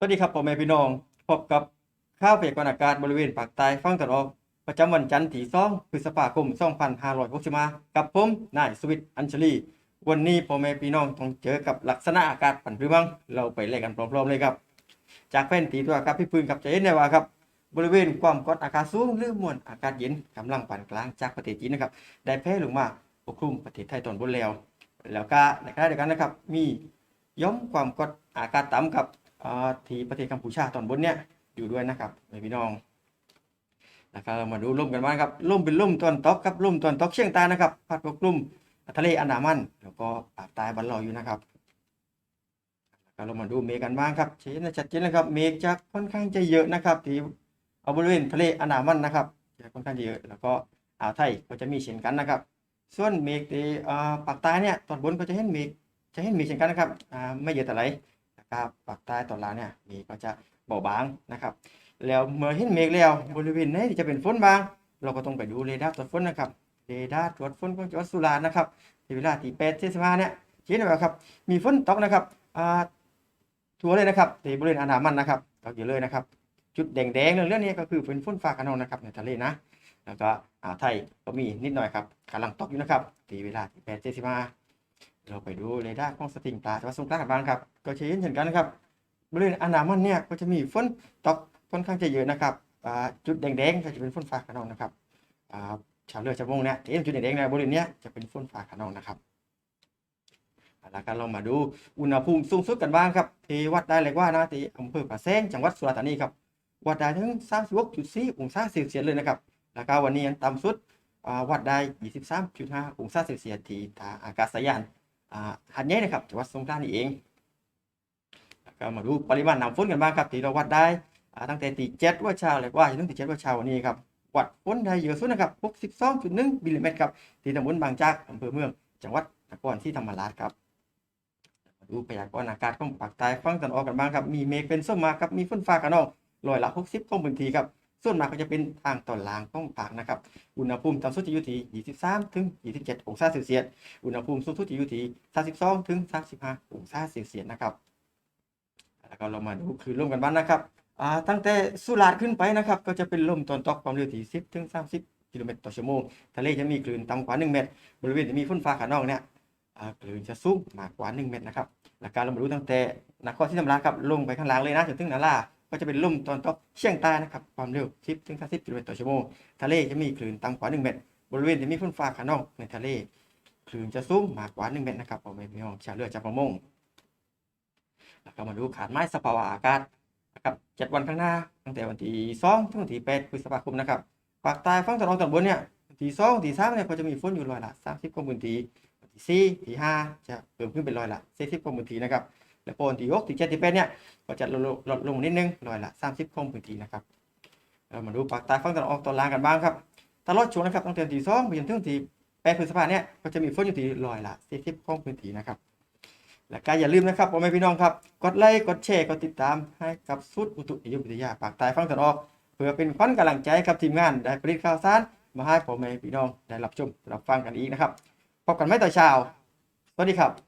สวัสดีครับพ่อแม่พี่น้องพบกับข่าวพยากรณ์อากาศบริเวณภาคใต้ฝั่งตะวันออก ประจำวันจันทร์ที่2พฤษภาคม2565กับผมนายสวิทย์อัญชลี วันนี้พ่อแม่พี่น้องต้องเจอกับลักษณะอากาศผันผวนเราไปเล่นกันพร้อมๆเลยครับ จากแผนที่ตัวอากาศพี่ปืนครับจะเห็นได้ว่าครับ บริเวณความกดอากาศสูงหรือมวลอากาศเย็นกำลังปานกลางจากประเทศจีนนะครับได้แผ่ลงมาปกคลุมประเทศไทยตอนบนแล้ว แล้วก็ในขณะเดียวกันนะครับมีย่อมความกดอากาศต่ำกับ ที่ประเทศกัมพูชาตอนบนเนี่ยอยู่ด้วยนะครับพี่น้องนะครับเรามาดูลมกันบ้างครับลมเป็นลมตะวันตกครับลมตะวันตกเฉียงใต้นะครับพัดปกคลุมทะเลอันดามัน แล้วก็ภาคใต้บ้านเราอยู่นะครับแล้วเรามาดูเมฆกันบ้างครับเห็นชัดเจนนะครับเมฆจะค่อนข้างจะเยอะนะครับที่เอาบริเวณทะเลอันดามันนะครับจะค่อนข้างจะเยอะแล้วก็อ่าวไทยก็จะมีเช่นกันนะครับ ส่วนเมฆที่อ่าภาคใต้เนี่ยตอนบนก็จะเห็นเมฆจะเห็นเมฆเช่นกันนะครับไม่เยอะแต่ไหร นะครับภาคใต้ตอนล่างเนี่ยเมฆก็จะเบาบางนะครับ แล้วเมื่อเห็นเมฆแล้วบริเวณไหนที่จะเป็นฝนบาง เราก็ต้องไปดูเรดาร์ตรวจฝนนะครับเรดาร์ตรวจฝนของจังหวัดสุราษฎร์นะครับที่เวลาที่แปดเทศบาเนี่ยเห็นไหมครับ มีฝนตกนะครับอ่าทั่วเลยนะครับที่บริเวณอันดามันนะครับตกอยู่เลยนะครับ จุดแดงๆเรื่องนี้ก็คือเป็นฝนฟ้าขนองนะครับในทะเลนะแล้วก็อ่าวไทยก็มีนิดหน่อยครับกำลังตกอยู่นะครับตีเวลาที่แปดเจ็ดสิบห้า เราไปดูเรดาร์ของสติงปลาจังหวัดสงขลากันบ้างครับ ก็เห็นเช่นกันนะครับบริเวณอันดามันเนี่ยก็จะมีฝนตกค่อนข้างจะเยอะนะครับจุดแดงๆก็จะเป็นฝนฟ้าขนองนะครับชาวเรือชาวมงเนี่ยเห็นจุดแดงๆในบริเวณเนี้ยจะเป็นฝนฟ้าขนองนะครับเอาละครับเรามาดูอุณหภูมิสูงสุดกันบ้างครับที่วัดได้เลยว่านะที่อำเภอป่าแซงจังหวัดสุราษฎร์ธานีครับวัดได้ถึง36.4องศาเซลเซียสเลยนะครับแล้วก็วันนี้ยังต่ำสุดวัดได้ 23.5องศาเซลเซียสที่ท่าอากาศยาน หัดใหญ่นะครับจังหวัดสงขลานี่เองแล้วก็มาดูปริมาณน้ำฝนกันบ้างครับที่เราวัดได้ตั้งแต่ตีเจ็ดว่าเช้าเลยว่าจนถึงตีเจ็ดว่าเช้าวันนี้ครับวัดฝนได้เยอะสุดนะครับ62.1มิลลิเมตรครับที่ตำบลบางจากอำเภอเมือง จังหวัดนครศรีธรรมราชครับมาดูพยากรณ์อากาศของภาคใต้ฝั่งตันออกกันบ้างครับมีเมฆเป็นส้มมาครับมีฝนฟ้าขนองร้อยละ 60ของพื้นที่ครับ ส่วนมากก็จะเป็นทางตอนล่างของภาคนะครับ อุณหภูมิต่ำสุดจะอยู่ที่23ถึง27 องศาเซลเซียส อุณหภูมิสูงสุดจะอยู่ที่32ถึง35 องศาเซลเซียสนะครับ แล้วก็เรามาดูคลื่นลมกันบ้างนะครับ ตั้งแต่สุราษฎร์ขึ้นไปนะครับ ก็จะเป็นลมตอนตกความเร็วที่10ถึง30 กิโลเมตรต่อชั่วโมง ทะเลจะมีคลื่นต่ำกว่า 1 เมตร บริเวณที่มีฝนฟ้าขนองเนี่ยคลื่นจะสูงมากกว่า 1 เมตรนะครับ แล้วการเรามาดูตั้งแต่นครศรีธรรมราชครับลงไปข้างล่างเลยนะจนถึงนารา ก็จะเป็นลมตอนตกเฉียงใต้นะครับความเร็ว 10ถึง30กิโลเมตรต่อชั่วโมงทะเลจะมีคลื่นต่ำกว่า 1 เมตร บริเวณที่มีฝนฟ้าขนองในทะเลคลื่นจะสูงมากกว่า 1 เมตรนะครับพ่อแม่พี่น้องชาวเรือชาวประมงแล้วก็มาดูขาดไม้สภาวะอากาศนะครับเจ็ดวันข้างหน้า ตั้งแต่วันที่2ถึงวันที่8พฤษภาคมนะครับภาคใต้ฝั่งตะวันออกตอนบนเนี่ยวันที่2วันที่3เนี่ยก็จะมีฝนอยู่ร้อยละ30ของพื้นที่วันที่4ที่5จะเพิ่มขึ้นเป็นร้อยละ40ของพื้นที่นะครับ แล้วพอวันที่6ที่7ที่8เนี่ยก็จะลดลงลดลงนิดนึงร้อยละ30ของพื้นที่นะครับเรามาดูภาคใต้ฝั่งตะวันออกตอนล่างกันบ้างครับตลอดช่วงนะครับตั้งแต่ที่2ไปจนถึงที่8พฤษภาเนี่ยก็จะมีฝนอยู่ที่ร้อยละ40ของพื้นที่นะครับและก็อย่าลืมนะครับพ่อแม่พี่น้องครับ กดไลค์ กดแชร์ กดติดตามให้กับสุดอุตุนิยมวิทยาปากใต้ฟังตะวันออก เพื่อเป็นขวัญกำลังใจกับทีมงาน ได้ผลิตข่าวสาร มาให้พ่อแม่พี่น้องได้รับชมรับฟังกันอีกนะครับ พบกันไม่ต่อนเช้า สวัสดีครับ